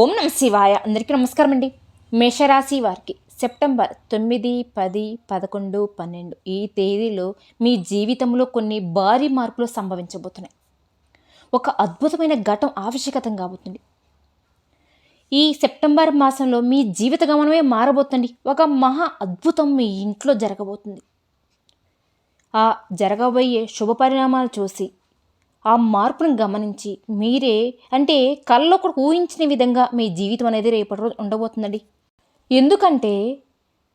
ఓం నమ శివాయ. అందరికీ నమస్కారం అండి. మేషరాశి వారికి సెప్టెంబర్ తొమ్మిది పది పదకొండు పన్నెండు ఈ తేదీలో మీ జీవితంలో కొన్ని భారీ మార్పులు సంభవించబోతున్నాయి. ఒక అద్భుతమైన ఘటం ఆవశ్యకతం కాబోతుంది. ఈ సెప్టెంబర్ మాసంలో మీ జీవిత గమనమే మారబోతుంది. ఒక మహా అద్భుతం మీ ఇంట్లో జరగబోతుంది. ఆ జరగబోయే శుభ పరిణామాలు చూసి ఆ మార్పును గమనించి మీరే అంటే కళ్ళలో కూడా ఊహించిన విధంగా మీ జీవితం అనేది రేపటి రోజు ఉండబోతుందండి. ఎందుకంటే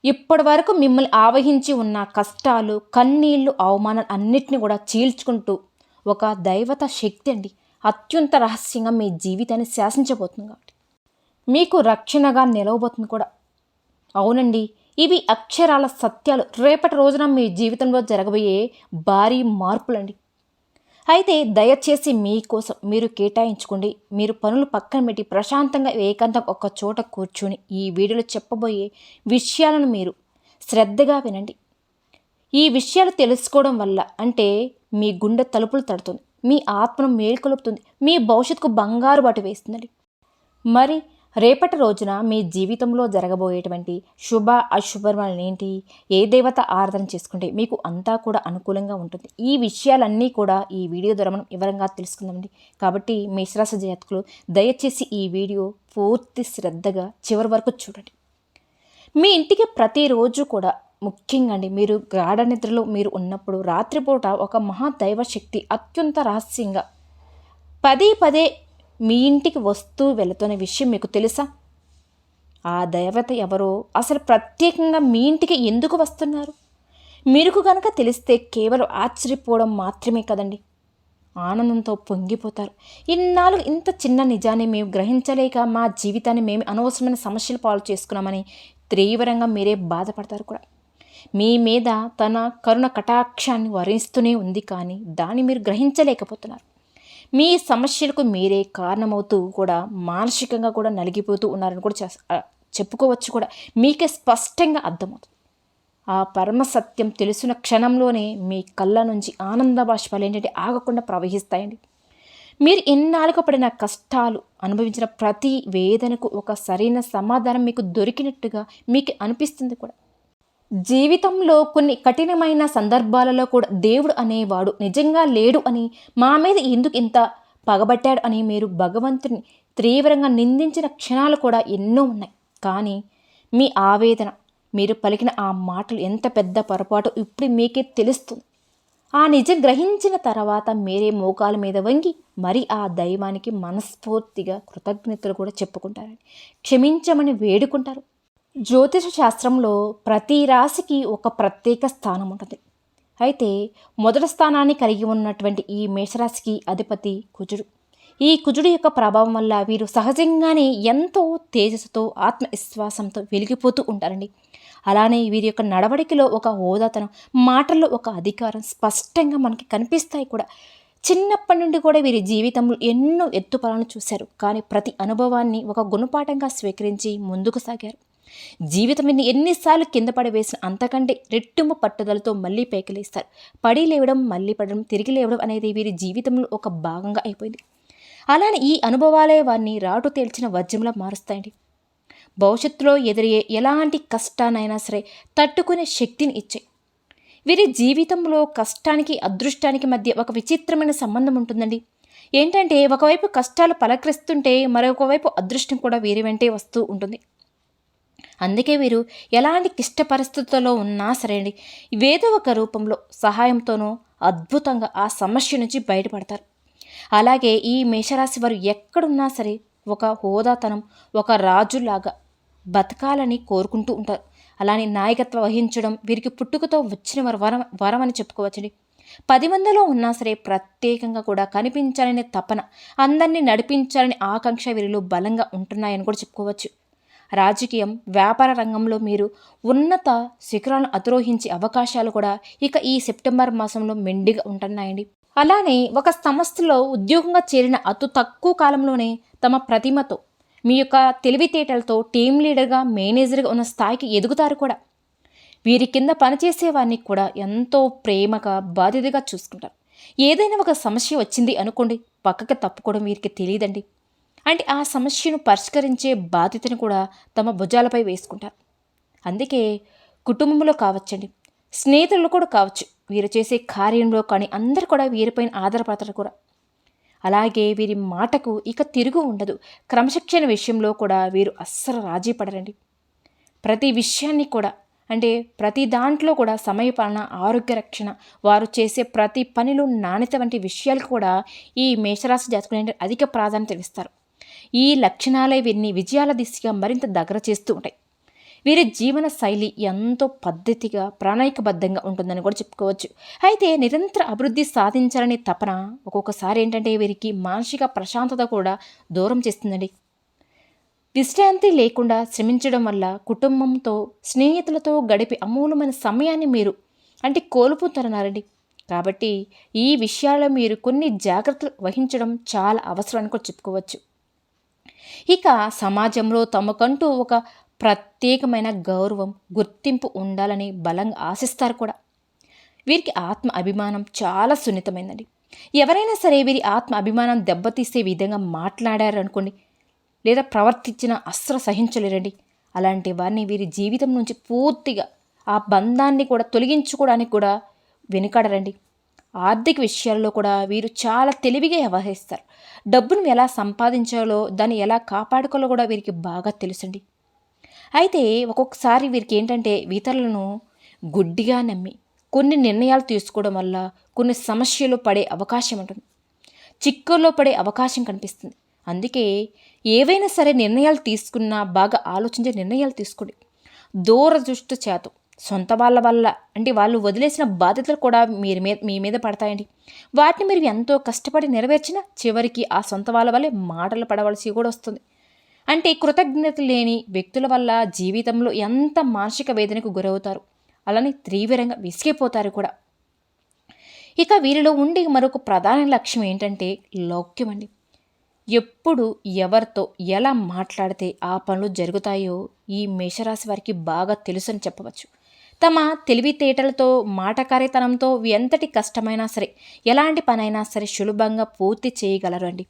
ఇప్పటి వరకు మిమ్మల్ని ఆవహించి ఉన్న కష్టాలు కన్నీళ్ళు అవమానాలు అన్నిటిని కూడా చీల్చుకుంటూ ఒక దైవత శక్తి అండి. అత్యంత రహస్యంగా మీ జీవితాన్ని శాసించబోతుంది కాబట్టి. మీకు రక్షణగా నిలవబోతుంది కూడా. అవునండి ఇవి అక్షరాల సత్యాలు. రేపటి రోజున మీ జీవితంలో జరగబోయే భారీ మార్పులండి. అయితే దయచేసి మీకోసం మీరు కేటాయించుకోండి. మీరు పనులు పక్కన పెట్టి ప్రశాంతంగా ఏకాంతం ఒక చోట కూర్చొని ఈ వీడియోలో చెప్పబోయే విషయాలను మీరు శ్రద్ధగా వినండి. ఈ విషయాలు తెలుసుకోవడం వల్ల అంటే మీ గుండె తలుపులు తడుతుంది మీ ఆత్మను మేల్కొలుపుతుంది మీ భవిష్యత్తుకు బంగారు బాటు వేస్తుందండి. మరి రేపటి రోజున మీ జీవితంలో జరగబోయేటువంటి శుభ అశుభాలు ఏంటి? ఏ దేవత ఆరాధన చేసుకుంటే మీకు అంతా కూడా అనుకూలంగా ఉంటుంది? ఈ విషయాలన్నీ కూడా ఈ వీడియో ద్వారా మనం వివరంగా తెలుసుకుందామండి. కాబట్టి మేషరాశి జాతకులు దయచేసి ఈ వీడియో పూర్తి శ్రద్ధగా చివరి వరకు చూడండి. మీ ఇంటికి ప్రతిరోజు కూడా ముఖ్యంగా అండి మీరు గాఢ నిద్రలో మీరు ఉన్నప్పుడు రాత్రిపూట ఒక మహాదైవ శక్తి అత్యంత రహస్యంగా పదే పదే మీ ఇంటికి వస్తూ వెళుతున్న విషయం మీకు తెలుసా? ఆ దేవత ఎవరో అసలు ప్రత్యేకంగా మీ ఇంటికి ఎందుకు వస్తున్నారు? మీకు కనుక తెలిస్తే కేవలం ఆశ్చర్యపోవడం మాత్రమే కదండి. ఆనందంతో పొంగిపోతారు. ఇన్నాళ్ళు ఇంత చిన్న నిజాన్ని మేము గ్రహించలేక మా జీవితాన్ని మేము అనవసరమైన సమస్యలు పాలు చేసుకున్నామని తీవ్రంగా మీరే బాధపడతారు కూడా. మీ మీద తన కరుణ కటాక్షాన్ని వరిస్తూనే ఉంది కానీ దాన్ని మీరు గ్రహించలేకపోతున్నారు. మీ సమస్యలకు మీరే కారణమవుతూ కూడా మానసికంగా కూడా నలిగిపోతూ ఉన్నారని కూడా చెప్పుకోవచ్చు కూడా. మీకే స్పష్టంగా అర్థమవుతుంది. ఆ పరమ సత్యం తెలిసిన క్షణంలోనే మీ కళ్ళ నుంచి ఆనంద బాష్పాలు ఏంటంటే ఆగకుండా ప్రవహిస్తాయండి. మీరు ఎన్నాళ్ళకు పడిన కష్టాలు అనుభవించిన ప్రతి వేదనకు ఒక సరైన సమాధానం మీకు దొరికినట్టుగా మీకు అనిపిస్తుంది కూడా. జీవితంలో కొన్ని కఠినమైన సందర్భాలలో కూడా దేవుడు అనేవాడు నిజంగా లేడు అని మా మీద ఎందుకు ఇంత పగబట్టాడు అని మీరు భగవంతుని తీవ్రంగా నిందించిన క్షణాలు కూడా ఎన్నో ఉన్నాయి. కానీ మీ ఆవేదన మీరు పలికిన ఆ మాటలు ఎంత పెద్ద పొరపాటు ఇప్పుడు మీకే తెలుస్తుంది. ఆ నిజం గ్రహించిన తర్వాత మీరే మోకాల మీద వంగి మరి ఆ దైవానికి మనస్ఫూర్తిగా కృతజ్ఞతలు కూడా చెప్పుకుంటారని క్షమించమని వేడుకుంటారు. జ్యోతిష శాస్త్రంలో ప్రతి రాశికి ఒక ప్రత్యేక స్థానం ఉంటుంది. అయితే మొదటి స్థానాన్ని కలిగి ఉన్నటువంటి ఈ మేషరాశికి అధిపతి కుజుడు. ఈ కుజుడు యొక్క ప్రభావం వల్ల వీరు సహజంగానే ఎంతో తేజస్సుతో ఆత్మవిశ్వాసంతో వెలిగిపోతూ ఉంటారండి. అలానే వీరి యొక్క నడవడికలో ఒక హోదాతనం మాటల్లో ఒక అధికారం స్పష్టంగా మనకి కనిపిస్తాయి కూడా. చిన్నప్పటి నుండి కూడా వీరి జీవితంలో ఎన్నో ఎత్తుపలను చూశారు. కానీ ప్రతి అనుభవాన్ని ఒక గుణపాఠంగా స్వీకరించి ముందుకు సాగారు. జీవితం ఎన్నిసార్లు కింద పడవేసిన అంతకంటే రెట్టింపు పట్టుదలతో మళ్ళీ పేకలేస్తారు. పడి లేవడం మళ్ళీ పడడం తిరిగి లేవడం అనేది వీరి జీవితంలో ఒక భాగంగా అయిపోయింది. అలానే ఈ అనుభవాలే వారిని రాటు తేల్చిన వజ్రంలా మారుస్తాయండి. భవిష్యత్తులో ఎదురయ్యే ఎలాంటి కష్టానైనా సరే తట్టుకునే శక్తిని ఇచ్చాయి వీరి జీవితంలో కష్టానికి అదృష్టానికి మధ్య ఒక విచిత్రమైన సంబంధం ఉంటుందండి. ఏంటంటే ఒకవైపు కష్టాలు పలకరిస్తుంటే మరొక వైపు అదృష్టం కూడా వీరి వెంటే వస్తూ ఉంటుంది. అందుకే వీరు ఎలాంటి క్లిష్ట పరిస్థితుల్లో ఉన్నా సరే అండి ఏదో ఒక రూపంలో సహాయంతోనో అద్భుతంగా ఆ సమస్య నుంచి బయటపడతారు. అలాగే ఈ మేషరాశి వారు ఎక్కడున్నా సరే ఒక హోదాతనం ఒక రాజులాగా బతకాలని కోరుకుంటూ ఉంటారు. అలానే నాయకత్వం వహించడం వీరికి పుట్టుకతో వచ్చిన వారు వరం వరం అని చెప్పుకోవచ్చండి. పది మందిలో ఉన్నా సరే ప్రత్యేకంగా కూడా కనిపించాలనే తపన అందరినీ నడిపించాలని ఆకాంక్ష వీరిలో బలంగా ఉంటున్నాయని కూడా చెప్పుకోవచ్చు. రాజకీయం వ్యాపార రంగంలో మీరు ఉన్నత శిఖరాలను అధిరోహించే అవకాశాలు కూడా ఇక ఈ సెప్టెంబర్ మాసంలో మెండిగా ఉంటున్నాయండి. అలానే ఒక సంస్థలో ఉద్యోగంగా చేరిన అతి తక్కువ కాలంలోనే తమ ప్రతిమతో మీ యొక్క తెలివితేటలతో టీం లీడర్గా మేనేజర్గా ఉన్న స్థాయికి ఎదుగుతారు కూడా. వీరి కింద పనిచేసే వారిని కూడా ఎంతో ప్రేమగా బాధ్యతగా చూసుకుంటారు. ఏదైనా ఒక సమస్య వచ్చింది అనుకోండి పక్కకి తప్పుకోవడం వీరికి తెలియదండి. అంటే ఆ సమస్యను పరిష్కరించే బాధ్యతను కూడా తమ భుజాలపై వేసుకుంటారు. అందుకే కుటుంబంలో కావచ్చండి. స్నేహితులు కూడా కావచ్చు. వీరు చేసే కార్యంలో కానీ అందరు కూడా వీరిపైన ఆధారపడతారు కూడా. అలాగే వీరి మాటకు ఇక తిరుగు ఉండదు. క్రమశిక్షణ విషయంలో కూడా వీరు అస్సలు రాజీ పడరండి. ప్రతి విషయాన్ని కూడా అంటే ప్రతి దాంట్లో కూడా సమయపాలన ఆరోగ్య రక్షణ వారు చేసే ప్రతి పనిలో నాణ్యత వంటి విషయాలు కూడా ఈ మేషరాశి జాతకులు అధిక ప్రాధాన్యత ఇస్తారు. ఈ లక్షణాలే వీరిని విజయాల దిశగా మరింత దగ్గర చేస్తూ ఉంటాయి. వీరి జీవన శైలి ఎంతో పద్ధతిగా ప్రణాళికబద్ధంగా ఉంటుందని కూడా చెప్పుకోవచ్చు. అయితే నిరంతర అభివృద్ధి సాధించాలనే తపన ఒక్కొక్కసారి ఏంటంటే వీరికి మానసిక ప్రశాంతత కూడా దూరం చేస్తుందండి. విశ్రాంతి లేకుండా శ్రమించడం వల్ల కుటుంబంతో స్నేహితులతో గడిపే అమూలమైన సమయాన్ని మీరు అంటే కోల్పోతున్నారండి కాబట్టి ఈ విషయాల్లో మీరు కొన్ని జాగ్రత్తలు వహించడం చాలా అవసరం కూడా చెప్పుకోవచ్చు. ఇక సమాజంలో తమకంటూ ఒక ప్రత్యేకమైన గౌరవం గుర్తింపు ఉండాలని బలంగా ఆశిస్తారు కూడా. వీరికి ఆత్మ అభిమానం చాలా సున్నితమైనది ఎవరైనా సరే వీరి ఆత్మ అభిమానం దెబ్బతీసే విధంగా మాట్లాడారనుకోండి లేదా ప్రవర్తించిన అస్త్ర సహించలేరండి. అలాంటి వారిని వీరి జీవితం నుంచి పూర్తిగా ఆ బంధాన్ని కూడా తొలగించుకోవడానికి కూడా వెనుకాడరండి. ఆర్థిక విషయాల్లో కూడా వీరు చాలా తెలివిగా వ్యవహరిస్తారు. డబ్బును ఎలా సంపాదించాలో దాన్ని ఎలా కాపాడుకోవాలో కూడా వీరికి బాగా తెలుసండి. అయితే ఒక్కొక్కసారి వీరికి ఏంటంటే ఇతరులను గుడ్డిగా నమ్మి కొన్ని నిర్ణయాలు తీసుకోవడం వల్ల కొన్ని సమస్యలు పడే అవకాశం ఉంటుంది. చిక్కుల్లో పడే అవకాశం కనిపిస్తుంది. అందుకే ఏవైనా సరే నిర్ణయాలు తీసుకున్నా బాగా ఆలోచించే నిర్ణయాలు తీసుకోండి. దూరదృష్టి చేతం. సొంత వాళ్ళ వల్ల. అంటే వాళ్ళు వదిలేసిన బాధ్యతలు కూడా మీరు మీద మీ మీద పడతాయండి. వాటిని మీరు ఎంతో కష్టపడి నెరవేర్చినా చివరికి ఆ సొంత వాళ్ళ వల్లే మాటలు పడవలసి కూడా వస్తుంది. అంటే కృతజ్ఞత లేని వ్యక్తుల వల్ల జీవితంలో ఎంత మానసిక వేదనకు గురవుతారు. అలానే తీవ్రంగా విసిగిపోతారు కూడా. ఇక వీరిలో ఉండే మరొక ప్రధాన లక్ష్యం ఏంటంటే లౌక్యం అండి. ఎప్పుడు ఎవరితో ఎలా మాట్లాడితే ఆ పనులు జరుగుతాయో ఈ మేషరాశి వారికి బాగా తెలుసని చెప్పవచ్చు. తమ తెలివితేటలతో మాటకారితనంతో ఎంతటి కష్టమైనా సరే ఎలాంటి పనైనా సరే సులభంగా పూర్తి చేయగలరు అండి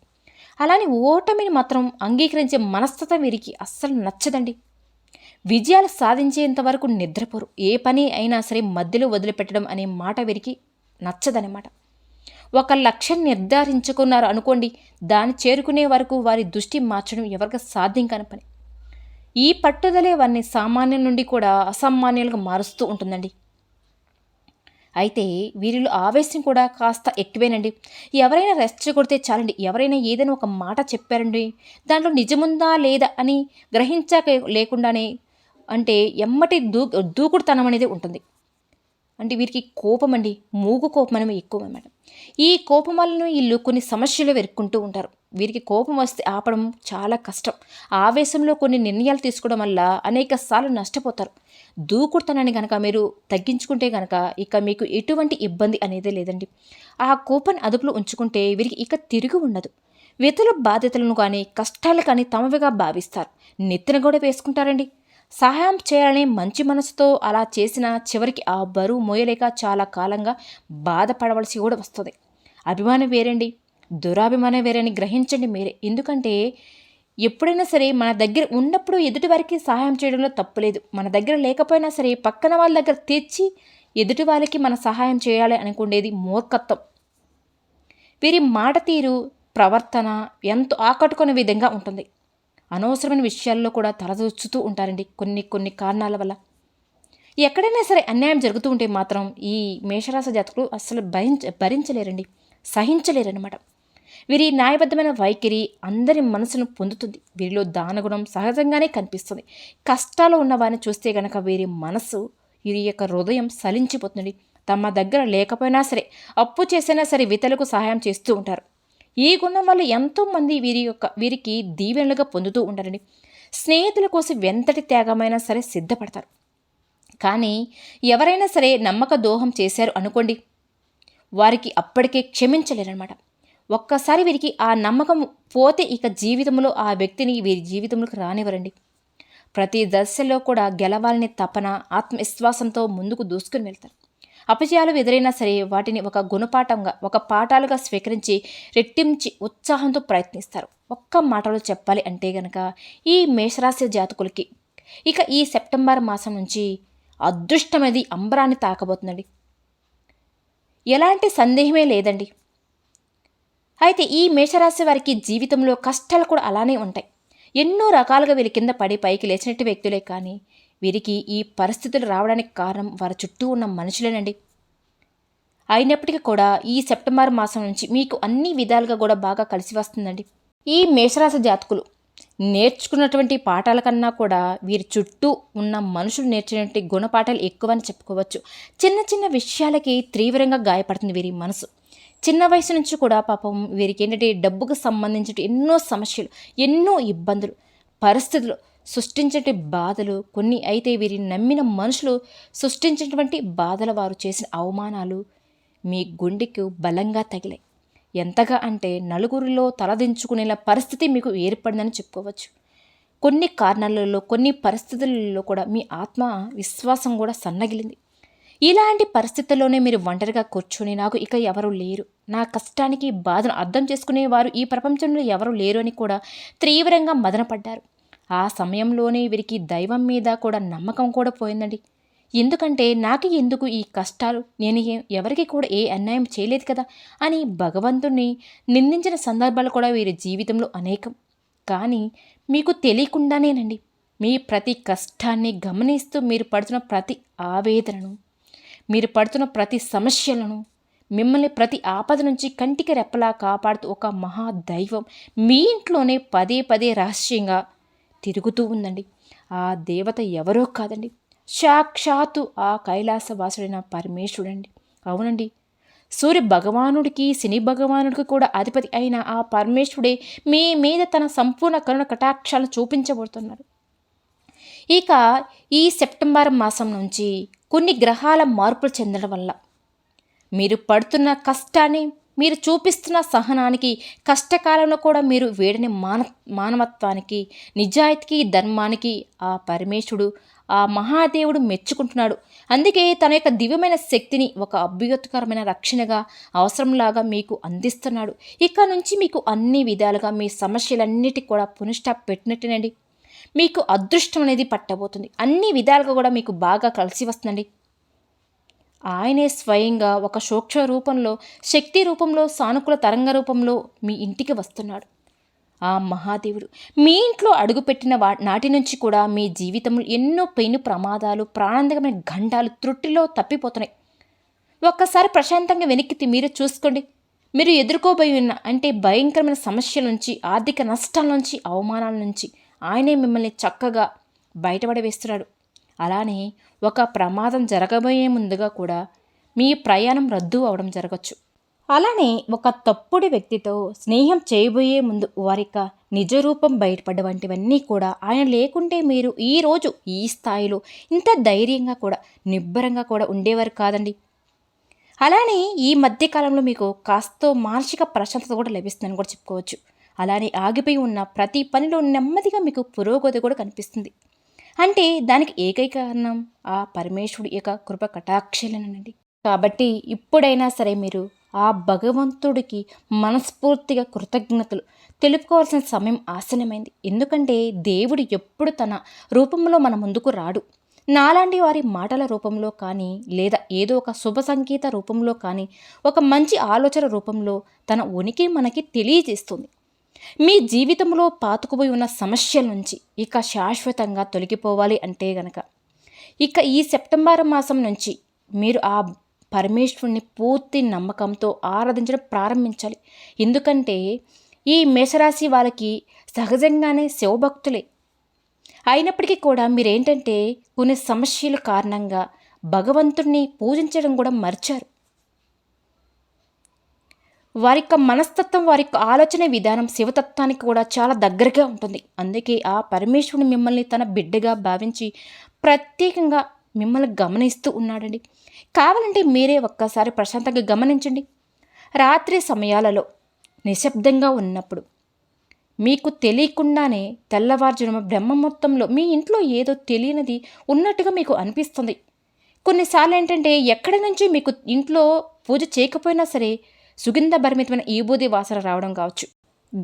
అలానే ఓటమిని మాత్రం అంగీకరించే మనస్తత్వం వీరికి అస్సలు నచ్చదండి. విజయాలు సాధించేంత వరకు నిద్రపోరు. ఏ పని అయినా సరే మధ్యలో వదిలిపెట్టడం అనే మాట వీరికి నచ్చదనమాట ఒక లక్ష్యం నిర్ధారించుకున్నారు అనుకోండి దాన్ని చేరుకునే వరకు వారి దృష్టి మార్చడం ఎవరికి సాధ్యం కాని పని. ఈ పట్టుదలే వారిని సామాన్యం నుండి కూడా అసామాన్యులుగా మారుస్తూ ఉంటుందండి. అయితే వీరిలో ఆవేశం కూడా కాస్త ఎక్కువేనండి. ఎవరైనా రెస్ట్ కొడితే చాలండి. ఎవరైనా ఏదైనా ఒక మాట చెప్పారండి. దాంట్లో నిజముందా లేదా అని గ్రహించక లేకుండానే అంటే ఎమ్మటి దూ దూకుడుతనం అనేది ఉంటుంది. అంటే వీరికి కోపం అండి మూగు కోపం అనేది ఎక్కువ అన్నమాట ఈ కోపం వలన వీళ్ళు కొన్ని సమస్యలు వెరుక్కుంటూ ఉంటారు. వీరికి కోపం వస్తే ఆపడం చాలా కష్టం. ఆవేశంలో కొన్ని నిర్ణయాలు తీసుకోవడం వల్ల అనేక సార్లు నష్టపోతారు. దూకుడుతనాన్ని కనుక మీరు తగ్గించుకుంటే కనుక ఇక మీకు ఎటువంటి ఇబ్బంది అనేది లేదండి. ఆ కోపాన్ని అదుపులో ఉంచుకుంటే వీరికి ఇక తిరిగి ఉండదు. వితుల బాధ్యతలను కానీ కష్టాలు కానీ తమవిగా భావిస్తారు. నెత్తిన కూడా వేసుకుంటారండి. సహాయం చేయాలనే మంచి మనసుతో అలా చేసిన చివరికి ఆ బరువు మోయలేక చాలా కాలంగా బాధపడవలసి కూడా వస్తుంది. అభిమానం వేరండి. దురాభిమానం వేరని గ్రహించండి మీరే. ఎందుకంటే ఎప్పుడైనా సరే మన దగ్గర ఉన్నప్పుడు ఎదుటి వారికి సహాయం చేయడంలో తప్పులేదు మన దగ్గర లేకపోయినా సరే పక్కన వాళ్ళ దగ్గర తెచ్చి ఎదుటి వాళ్ళకి మన సహాయం చేయాలి అనుకునేది మూర్ఖత్వం. వీరి మాట తీరు ప్రవర్తన ఎంతో ఆకట్టుకునే విధంగా ఉంటుంది. అనవసరమైన విషయాల్లో కూడా తలదూచుతూ ఉంటారండి కొన్ని కొన్ని కారణాల వల్ల. ఎక్కడైనా సరే అన్యాయం జరుగుతూ ఉంటే మాత్రం ఈ మేషరాశ జాతకులు అస్సలు భరించ భరించలేరండి. సహించలేరనమాట వీరి న్యాయబద్ధమైన వైఖరి అందరి మనసును పొందుతుంది. వీరిలో దానగుణం సహజంగానే కనిపిస్తుంది. కష్టాలు ఉన్న వారిని చూస్తే గనక వీరి మనసు వీరి యొక్క హృదయం సలించిపోతుంది. తమ దగ్గర లేకపోయినా సరే అప్పు చేసినా సరే వితలకు సహాయం చేస్తూ ఉంటారు. ఈ గుణం వల్ల ఎంతోమంది వీరి యొక్క వీరికి దీవెనలుగా పొందుతూ ఉంటారండి. స్నేహితుల కోసం ఎంతటి త్యాగమైనా సరే సిద్ధపడతారు. కానీ ఎవరైనా సరే నమ్మక దోహం చేశారు అనుకోండి వారికి అప్పటికే క్షమించలేరనమాట ఒక్కసారి వీరికి ఆ నమ్మకం పోతే ఇక జీవితంలో ఆ వ్యక్తిని వీరి జీవితంలోకి రానివ్వరండి. ప్రతి దశలో కూడా గెలవాలనే తపన ఆత్మవిశ్వాసంతో ముందుకు దూసుకుని వెళ్తారు. అపజయాలు ఎదురైనా సరే వాటిని ఒక గుణపాఠంగా ఒక పాఠాలుగా స్వీకరించి రెట్టించి ఉత్సాహంతో ప్రయత్నిస్తారు. ఒక్క మాటలో చెప్పాలి అంటే గనక ఈ మేషరాశి జాతకులకి ఇక ఈ సెప్టెంబర్ మాసం నుంచి అదృష్టమది అంబరాన్ని తాకబోతుందండి. ఎలాంటి సందేహమే లేదండి. అయితే ఈ మేషరాశి వారికి జీవితంలో కష్టాలు కూడా అలానే ఉంటాయి. ఎన్నో రకాలుగా వీరి కింద పడి పైకి లేచినట్టు వ్యక్తులే కానీ వీరికి ఈ పరిస్థితులు రావడానికి కారణం వారి చుట్టూ ఉన్న మనుషులేనండి. అయినప్పటికీ కూడా ఈ సెప్టెంబర్ మాసం నుంచి మీకు అన్ని విధాలుగా కూడా బాగా కలిసి వస్తుందండి. ఈ మేషరాశి జాతకులు నేర్చుకున్నటువంటి పాఠాల కన్నా కూడా వీరి చుట్టూ ఉన్న మనుషులు నేర్చినటువంటి గుణపాఠాలు ఎక్కువని చెప్పుకోవచ్చు. చిన్న చిన్న విషయాలకి తీవ్రంగా గాయపడుతుంది వీరి మనసు. చిన్న వయసు నుంచి కూడా పాపం వీరికి ఏంటంటే డబ్బుకు సంబంధించిన ఎన్నో సమస్యలు ఎన్నో ఇబ్బందులు పరిస్థితులు సృష్టించే బాధలు కొన్ని అయితే వీరిని నమ్మిన మనుషులు సృష్టించినటువంటి బాధల వారు చేసిన అవమానాలు మీ గుండెకు బలంగా తగిలాయి. ఎంతగా అంటే నలుగురిలో తలదించుకునేలా పరిస్థితి మీకు ఏర్పడిందని చెప్పుకోవచ్చు. కొన్ని కారణాలలో కొన్ని పరిస్థితులలో కూడా మీ ఆత్మ విశ్వాసం కూడా సన్నగిలింది. ఇలాంటి పరిస్థితుల్లోనే మీరు ఒంటరిగా కూర్చొని నాకు ఇక ఎవరు లేరు. నా కష్టానికి బాధను అర్థం చేసుకునేవారు ఈ ప్రపంచంలో ఎవరు లేరు అని కూడా తీవ్రంగా మదనపడ్డారు. ఆ సమయంలోనే వీరికి దైవం మీద కూడా నమ్మకం కూడా పోయిందండి. ఎందుకంటే నాకు ఎందుకు ఈ కష్టాలు? నేను ఎవరికి కూడా ఏ అన్యాయం చేయలేదు కదా అని భగవంతుణ్ణి నిందించిన సందర్భాలు కూడా వీరి జీవితంలో అనేకం. కానీ మీకు తెలియకుండానేనండి. మీ ప్రతి కష్టాన్ని గమనిస్తూ మీరు పడుతున్న ప్రతి ఆవేదనను మీరు పడుతున్న ప్రతి సమస్యలను మిమ్మల్ని ప్రతి ఆపద నుంచి కంటికి రెప్పలా కాపాడుతూ ఒక మహాదైవం మీ ఇంట్లోనే పదే పదే రహస్యంగా తిరుగుతూ ఉందండి. ఆ దేవత ఎవరో కాదండి. సాక్షాత్తు ఆ కైలాసవాసుడైన పరమేశ్వరుడండి. అవునండి. సూర్య భగవానుడికి శని భగవానుడికి కూడా అధిపతి అయిన ఆ పరమేశ్వరుడే మీ మీద తన సంపూర్ణ కరుణ కటాక్షాలను చూపించబోతున్నారు. ఇక ఈ సెప్టెంబర్ మాసం నుంచి కొన్ని గ్రహాల మార్పులు చెందడం వల్ల. మీరు పడుతున్న కష్టాన్ని మీరు చూపిస్తున్న సహనానికి కష్టకాలంలో కూడా మీరు వేడిని మాన మానవత్వానికి నిజాయితీకి ధర్మానికి ఆ పరమేశుడు ఆ మహాదేవుడు మెచ్చుకుంటున్నాడు. అందుకే తన యొక్క దివ్యమైన శక్తిని ఒక అభ్యుతకరమైన రక్షణగా అవసరంలాగా మీకు అందిస్తున్నాడు. ఇక నుంచి మీకు అన్ని విధాలుగా మీ సమస్యలన్నిటికీ కూడా పునిష్టాప్ పెట్టినట్టేనండి. మీకు అదృష్టం అనేది పట్టబోతుంది. అన్ని విధాలుగా కూడా మీకు బాగా కలిసి వస్తుందండి. ఆయనే స్వయంగా ఒక సూక్ష్మ రూపంలో శక్తి రూపంలో సానుకూల తరంగ రూపంలో మీ ఇంటికి వస్తున్నాడు. ఆ మహాదేవుడు మీ ఇంట్లో అడుగుపెట్టిన వా నాటి నుంచి కూడా మీ జీవితంలో ఎన్నో పెను ప్రమాదాలు ప్రాణాంతకమైన గండాలు త్రుట్టిలో తప్పిపోతున్నాయి. ఒక్కసారి ప్రశాంతంగా వెనక్కి మీరు చూసుకోండి. మీరు ఎదుర్కోబోయి ఉన్న అంటే భయంకరమైన సమస్యల నుంచి ఆర్థిక నష్టాల నుంచి అవమానాల నుంచి ఆయనే మిమ్మల్ని చక్కగా బయటపడవేస్తున్నాడు. అలానే ఒక ప్రమాదం జరగబోయే ముందుగా కూడా మీ ప్రయాణం రద్దు అవడం జరగచ్చు. అలానే ఒక తప్పుడు వ్యక్తితో స్నేహం చేయబోయే ముందు వారిక నిజరూపం నిజ రూపం బయటపడ్డ వంటివన్నీ కూడా ఆయన లేకుంటే మీరు ఈ రోజు ఈ స్థాయిలో ఇంత ధైర్యంగా కూడా నిబ్బరంగా కూడా ఉండేవారు కాదండి. అలానే ఈ మధ్యకాలంలో మీకు కాస్తో మానసిక ప్రశాంతత కూడా లభిస్తుందని కూడా చెప్పుకోవచ్చు. అలానే ఆగిపోయి ఉన్న ప్రతి పనిలో నెమ్మదిగా మీకు పురోగతి కూడా కనిపిస్తుంది. అంటే దానికి ఏకైక కారణం ఆ పరమేశ్వరుడి యొక్క కృప కటాక్షలేనండి కాబట్టి ఇప్పుడైనా సరే మీరు ఆ భగవంతుడికి మనస్ఫూర్తిగా కృతజ్ఞతలు తెలుపుకోవాల్సిన సమయం ఆసనమైంది ఎందుకంటే దేవుడు ఎప్పుడు తన రూపంలో మన ముందుకు రాడు. నాలాంటి వారి మాటల రూపంలో కానీ లేదా ఏదో ఒక శుభ సంకేత రూపంలో కానీ ఒక మంచి ఆలోచన రూపంలో తన ఉనికి మనకి తెలియజేస్తుంది. మీ జీవితంలో పాతుకుపోయి ఉన్న సమస్యల నుంచి ఇక శాశ్వతంగా తొలగిపోవాలి అంటే గనక. ఇక ఈ సెప్టెంబర్ మాసం నుంచి మీరు ఆ పరమేశ్వరుని పూర్తి నమ్మకంతో ఆరాధించడం ప్రారంభించాలి. ఎందుకంటే ఈ మేషరాశి వాళ్ళకి సహజంగానే శివభక్తులే. అయినప్పటికీ కూడా మీరేంటంటే కొన్ని సమస్యల కారణంగా భగవంతుణ్ణి పూజించడం కూడా మర్చారు. వారి యొక్క మనస్తత్వం వారి యొక్క ఆలోచన విధానం శివతత్వానికి కూడా చాలా దగ్గరగా ఉంటుంది. అందుకే ఆ పరమేశ్వరుడు మిమ్మల్ని తన బిడ్డగా భావించి ప్రత్యేకంగా మిమ్మల్ని గమనిస్తూ ఉన్నాడండి. కావాలంటే మీరే ఒక్కసారి ప్రశాంతంగా గమనించండి. రాత్రి సమయాలలో నిశ్శబ్దంగా ఉన్నప్పుడు మీకు తెలియకుండానే తెల్లవారుజున బ్రహ్మ మొత్తంలో మీ ఇంట్లో ఏదో తెలియనిది ఉన్నట్టుగా మీకు అనిపిస్తుంది. కొన్నిసార్లు ఏంటంటే ఎక్కడి నుంచి మీకు ఇంట్లో పూజ చేయకపోయినా సరే సుగంధ భరిమితమైన ఈబూది వాసన రావడం కావచ్చు.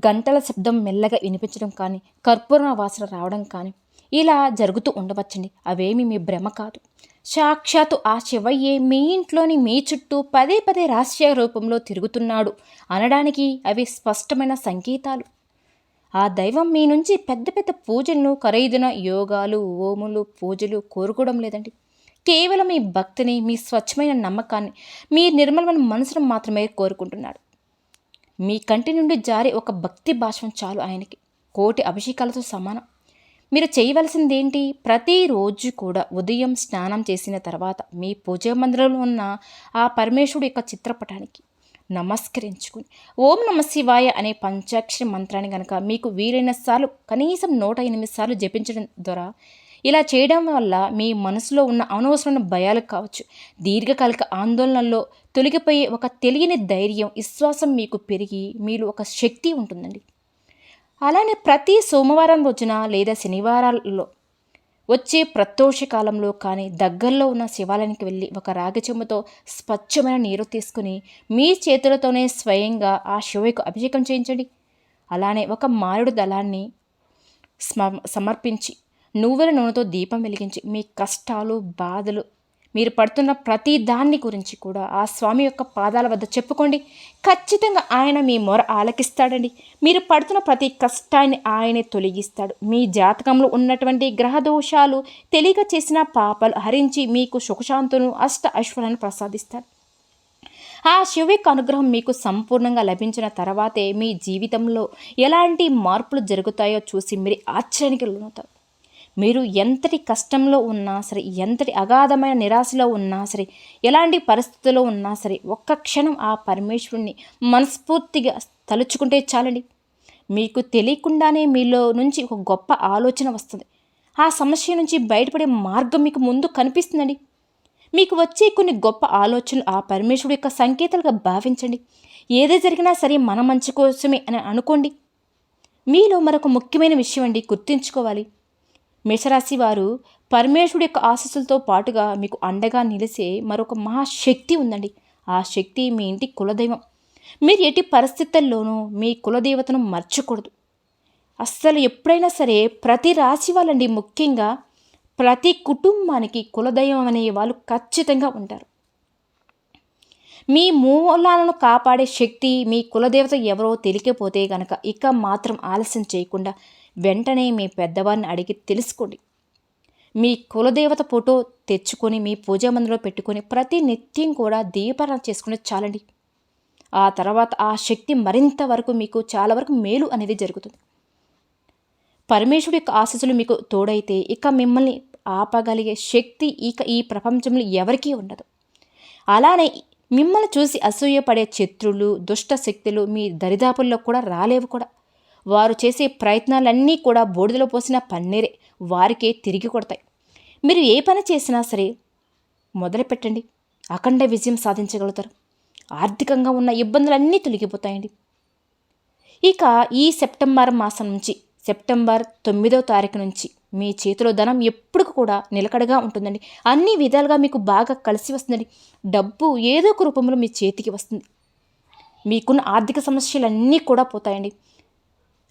గంటల శబ్దం మెల్లగా వినిపించడం కానీ కర్పూరణ వాసన రావడం కానీ ఇలా జరుగుతూ ఉండవచ్చండి. అవేమి మీ భ్రమ కాదు. సాక్షాత్తు ఆ శివయ్యే మీ ఇంట్లోని మీ చుట్టూ పదే పదే రహస్య రూపంలో తిరుగుతున్నాడు అనడానికి అవి స్పష్టమైన సంకేతాలు. ఆ దైవం మీ నుంచి పెద్ద పెద్ద పూజలను ఖరీదున యోగాలు ఓములు పూజలు కోరుకోవడం లేదండి. కేవలం మీ భక్తిని మీ స్వచ్ఛమైన నమ్మకాన్ని మీ నిర్మలమైన మనసును మాత్రమే కోరుకుంటున్నాడు. మీ కంటి నుండి జారి ఒక భక్తి భాషం చాలు ఆయనకి. కోటి అభిషేకాలతో సమానం. మీరు చేయవలసింది ఏంటి ప్రతిరోజు కూడా ఉదయం స్నానం చేసిన తర్వాత మీ పూజా మందిరంలో ఉన్న ఆ పరమేశ్వరుడు యొక్క చిత్రపటానికి నమస్కరించుకుని ఓం నమ శివాయ అనే పంచాక్షరి మంత్రాన్ని కనుక మీకు వీలైన సార్లు కనీసం నూట ఎనిమిది సార్లు జపించడం ద్వారా ఇలా చేయడం వల్ల మీ మనసులో ఉన్న అనవసరమైన భయాలు కావచ్చు. దీర్ఘకాలిక ఆందోళనల్లో తొలగిపోయే ఒక తెలియని ధైర్యం విశ్వాసం మీకు పెరిగి మీలో ఒక శక్తి ఉంటుందండి. అలానే ప్రతి సోమవారం రోజున లేదా శనివారాల్లో వచ్చే ప్రత్యోష కాలంలో కానీ దగ్గరలో ఉన్న శివాలయానికి వెళ్ళి ఒక రాగి చెంబుతో స్వచ్ఛమైన నీరు తీసుకుని మీ చేతులతోనే స్వయంగా ఆ శివకు అభిషేకం చేయించండి. అలానే ఒక మారుడు దళాన్ని స్మ సమర్పించి నువ్వుల నూనెతో దీపం వెలిగించి మీ కష్టాలు బాధలు మీరు పడుతున్న ప్రతి దాన్ని గురించి కూడా ఆ స్వామి యొక్క పాదాల వద్ద చెప్పుకోండి. ఖచ్చితంగా ఆయన మీ మొర ఆలకిస్తాడండి. మీరు పడుతున్న ప్రతి కష్టాన్ని ఆయనే తొలగిస్తాడు. మీ జాతకంలో ఉన్నటువంటి గ్రహ దోషాలు తెలియక చేసిన పాపాలు హరించి మీకు సుఖశాంతును అష్ట ఐశ్వర్యాన్ని ప్రసాదిస్తాడు. ఆ శివ యొక్క అనుగ్రహం మీకు సంపూర్ణంగా లభించిన తర్వాతే మీ జీవితంలో ఎలాంటి మార్పులు జరుగుతాయో చూసి మీరు ఆశ్చర్యానికి లోనవుతారు. మీరు ఎంతటి కష్టంలో ఉన్నా సరే ఎంతటి అగాధమైన నిరాశలో ఉన్నా సరే ఎలాంటి పరిస్థితుల్లో ఉన్నా సరే ఒక్క క్షణం ఆ పరమేశ్వరుణ్ణి మనస్ఫూర్తిగా తలుచుకుంటే చాలండి. మీకు తెలియకుండానే మీలో నుంచి ఒక గొప్ప ఆలోచన వస్తుంది. ఆ సమస్య నుంచి బయటపడే మార్గం మీకు ముందు కనిపిస్తుందండి. మీకు వచ్చే కొన్ని గొప్ప ఆలోచనలు ఆ పరమేశ్వరుడు యొక్క సంకేతాలుగా భావించండి. ఏదే జరిగినా సరే మన మంచి కోసమే అని అనుకోండి. మీలో మరొక ముఖ్యమైన విషయం అండి గుర్తుంచుకోవాలి. మేషరాశి వారు పరమేశ్వరుడు యొక్క ఆశస్సులతో పాటుగా మీకు అండగా నిలిసే మరొక మహాశక్తి ఉందండి. ఆ శక్తి మీ ఇంటి కులదైవం. మీరు ఎట్టి పరిస్థితుల్లోనూ మీ కులదేవతను మర్చకూడదు. అస్సలు ఎప్పుడైనా సరే ప్రతి రాశి వాళ్ళండి ముఖ్యంగా ప్రతి కుటుంబానికి కులదైవం అనే వాళ్ళు ఖచ్చితంగా ఉంటారు. మీ మూలాలను కాపాడే శక్తి మీ కులదేవత ఎవరో తెలియకపోతే గనక ఇక మాత్రం ఆలస్యం చేయకుండా వెంటనే మీ పెద్దవారిని అడిగి తెలుసుకోండి. మీ కులదేవత ఫోటో తెచ్చుకొని మీ పూజా మందిలో పెట్టుకొని ప్రతి నిత్యం కూడా దీపారాధన చేసుకుని చాలండి. ఆ తర్వాత ఆ శక్తి మరింత వరకు మీకు చాలా వరకు మేలు అనేది జరుగుతుంది. పరమేశ్వరుడు యొక్క ఆశీస్సులు మీకు తోడైతే ఇక మిమ్మల్ని ఆపగలిగే శక్తి ఇక ఈ ప్రపంచంలో ఎవరికీ ఉండదు. అలానే మిమ్మల్ని చూసి అసూయపడే శత్రులు దుష్ట శక్తులు మీ దరిదాపుల్లో కూడా రాలేవు కూడా. వారు చేసే ప్రయత్నాలన్నీ కూడా బూడిదలో పోసిన పన్నీరే వారికే తిరిగి కొడతాయి. మీరు ఏ పని చేసినా సరే మొదలుపెట్టండి అఖండ విజయం సాధించగలుగుతారు. ఆర్థికంగా ఉన్న ఇబ్బందులన్నీ తొలగిపోతాయండి. ఇక ఈ సెప్టెంబర్ మాసం నుంచి సెప్టెంబర్ తొమ్మిదో తారీఖు నుంచి మీ చేతిలో ధనం ఎప్పుడు కూడా నిలకడగా ఉంటుందండి. అన్ని విధాలుగా మీకు బాగా కలిసి వస్తుందండి. డబ్బు ఏదో ఒక రూపంలో మీ చేతికి వస్తుంది. మీకున్న ఆర్థిక సమస్యలన్నీ కూడా పోతాయండి.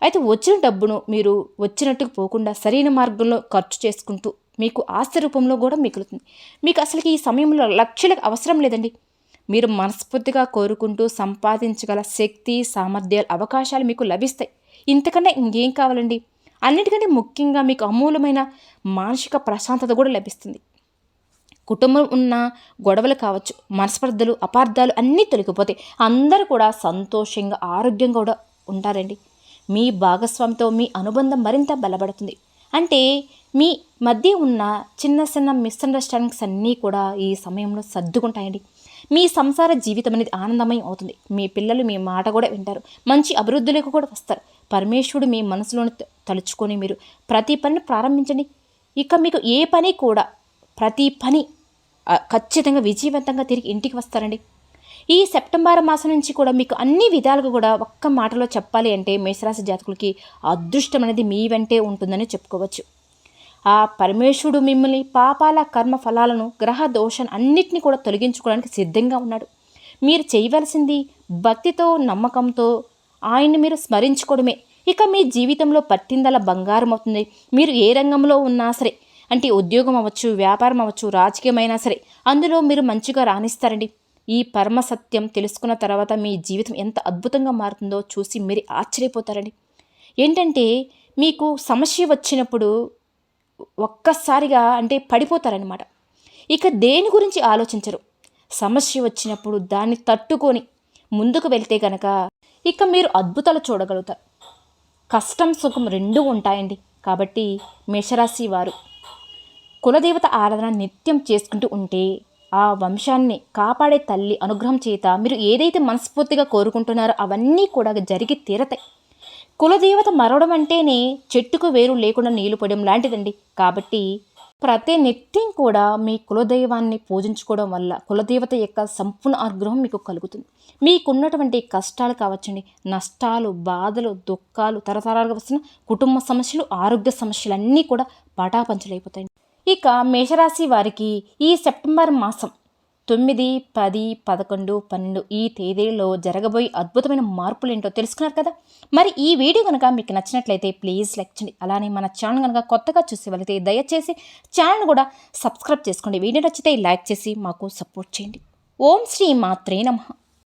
అయితే వచ్చిన డబ్బును మీరు వచ్చినట్టుకు పోకుండా సరైన మార్గంలో ఖర్చు చేసుకుంటూ మీకు ఆస్తి రూపంలో కూడా మిగులుతుంది. మీకు అసలుకి ఈ సమయంలో లక్షలకు అవసరం లేదండి. మీరు మనస్ఫూర్తిగా కోరుకుంటూ సంపాదించగల శక్తి సామర్థ్యాలు అవకాశాలు మీకు లభిస్తాయి. ఇంతకన్నా ఇంకేం కావాలండి? అన్నిటికంటే ముఖ్యంగా మీకు అమూలమైన మానసిక ప్రశాంతత కూడా లభిస్తుంది. కుటుంబం ఉన్న గొడవలు కావచ్చు మనస్పర్ధలు అపార్థాలు అన్నీ తొలగిపోతాయి. అందరూ కూడా సంతోషంగా ఆరోగ్యంగా కూడా ఉంటారండి. మీ భాగస్వామితో మీ అనుబంధం మరింత బలపడుతుంది. అంటే మీ మధ్య ఉన్న చిన్న చిన్న మిస్అండర్స్టాండింగ్స్ అన్నీ కూడా ఈ సమయంలో సర్దుకుంటాయండి. మీ సంసార జీవితం అనేది ఆనందమయం అవుతుంది. మీ పిల్లలు మీ మాట కూడా వింటారు. మంచి అభివృద్ధిలోకి కూడా వస్తారు. పరమేశ్వరుడు మీ మనసులోని తలుచుకొని మీరు ప్రతి పనిని ప్రారంభించండి. ఇక మీకు ఏ పని కూడా ప్రతి పని ఖచ్చితంగా విజయవంతంగా తిరిగి ఇంటికి వస్తారండి. ఈ సెప్టెంబర్ మాసం నుంచి కూడా మీకు అన్ని విధాలుగా కూడా ఒక్క మాటలో చెప్పాలి అంటే మేషరాశి జాతకులకి అదృష్టం అనేది మీ వెంటే ఉంటుందని చెప్పుకోవచ్చు. ఆ పరమేశ్వరుడు మిమ్మల్ని పాపాల కర్మ ఫలాలను గ్రహ దోషం అన్నిటిని కూడా తొలగించుకోవడానికి సిద్ధంగా ఉన్నాడు. మీరు చేయవలసింది భక్తితో నమ్మకంతో ఆయన్ని మీరు స్మరించుకోవడమే. ఇక మీ జీవితంలో పట్టిందల బంగారం అవుతుంది. మీరు ఏ రంగంలో ఉన్నా సరే అంటే ఉద్యోగం అవ్వచ్చు వ్యాపారం అవ్వచ్చు రాజకీయమైనా సరే అందులో మీరు మంచిగా రాణిస్తారండి. ఈ పరమ సత్యం తెలుసుకున్న తర్వాత మీ జీవితం ఎంత అద్భుతంగా మారుతుందో చూసి మీరు ఆశ్చర్యపోతారండి. ఏంటంటే మీకు సమస్య వచ్చినప్పుడు ఒక్కసారిగా అంటే పడిపోతారనమాట ఇక దేని గురించి ఆలోచించరు. సమస్య వచ్చినప్పుడు దాన్ని తట్టుకొని ముందుకు వెళ్తే కనుక ఇక మీరు అద్భుతాలు చూడగలుగుతారు. కష్టం సుఖం రెండూ ఉంటాయండి. కాబట్టి మేషరాశి వారు కులదేవత ఆరాధన నిత్యం చేసుకుంటూ ఉంటే ఆ వంశాన్ని కాపాడే తల్లి అనుగ్రహం చేత మీరు ఏదైతే మనస్ఫూర్తిగా కోరుకుంటున్నారో అవన్నీ కూడా జరిగి తీరతాయి. కులదేవత మరవడం అంటేనే చెట్టుకు వేరు లేకుండా నీళ్ళు పడడం లాంటిదండి. కాబట్టి ప్రతి నిత్యం కూడా మీ కులదైవాన్ని పూజించుకోవడం వల్ల కులదేవత యొక్క సంపూర్ణ అనుగ్రహం మీకు కలుగుతుంది. మీకున్నటువంటి కష్టాలు కావచ్చండి. నష్టాలు బాధలు దుఃఖాలు తరతరాలుగా వస్తున్న కుటుంబ సమస్యలు ఆరోగ్య సమస్యలు అన్నీ కూడా పటాపంచలైపోతాయి ఇక మేషరాశి వారికి ఈ సెప్టెంబర్ మాసం తొమ్మిది పది పదకొండు పన్నెండు ఈ తేదీలలో జరగబోయే అద్భుతమైన మార్పులు ఏంటో తెలుసుకున్నారు కదా? మరి ఈ వీడియో కనుక మీకు నచ్చినట్లయితే ప్లీజ్ లైక్ చేయండి. అలానే మన ఛానల్ కనుక కొత్తగా చూసి వెళితే దయచేసి ఛానల్ కూడా సబ్స్క్రైబ్ చేసుకోండి. వీడియో నచ్చితే లైక్ చేసి మాకు సపోర్ట్ చేయండి. ఓం శ్రీ మాత్రే నమః.